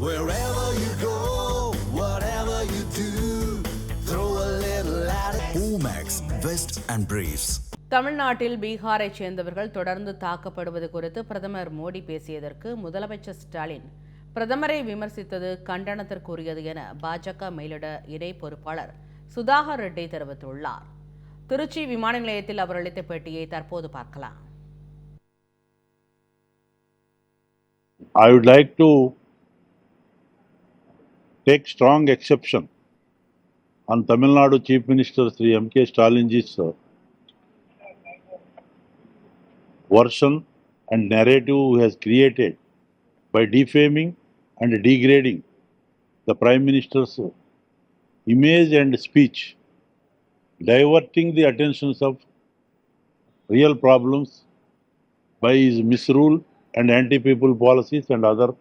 Wherever you go, whatever you do, throw a little at it. Omax, Vest and Briefs. தமிழ்நாட்டில் பீகாரைச் சேர்ந்தவர்கள் தொடர்ந்து தாக்கப்படுவது குறித்து பிரதமர் மோடி பேசியதற்கு முதலமைச்சர் ஸ்டாலின் பிரதமரை விமர்சித்தது கண்டனத்திற்குரியது என பாஜக மேலிட இணை பொறுப்பாளர் சுதாகர் ரெட்டி தெரிவித்துள்ளார் திருச்சி விமான நிலையத்தில் அவர் அளித்த பேட்டியை தற்போது பார்க்கலாம் I would like to take strong exception on Tamil Nadu Chief Minister Sri M.K. Stalinji's version and narrative he has created by defaming and degrading the Prime Minister's image and speech, diverting the attentions of real problems by his misrule and anti-people policies and other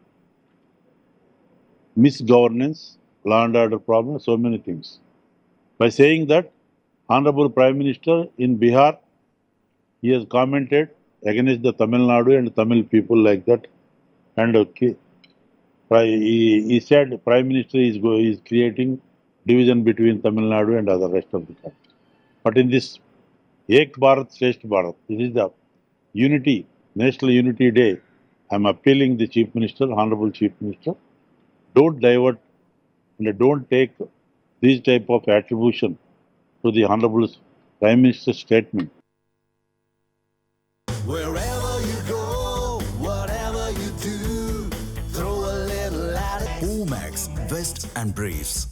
misgovernance, law order problems, so many things. By saying that, Honorable Prime Minister in Bihar, he has commented against the Tamil Nadu and Tamil people like that, and okay, he, said Prime Minister is go, is creating division between Tamil Nadu and other rest of the country. But in this Ek Bharat Shresth Bharat, this is the unity, National Unity Day. I am appealing the Chief Minister, Honorable Chief Minister, don't divert and don't take this type of attribution to the Honorable Prime Minister's statement. Wherever you go, whatever you do, throw a little at it. Omax, Vest and Briefs.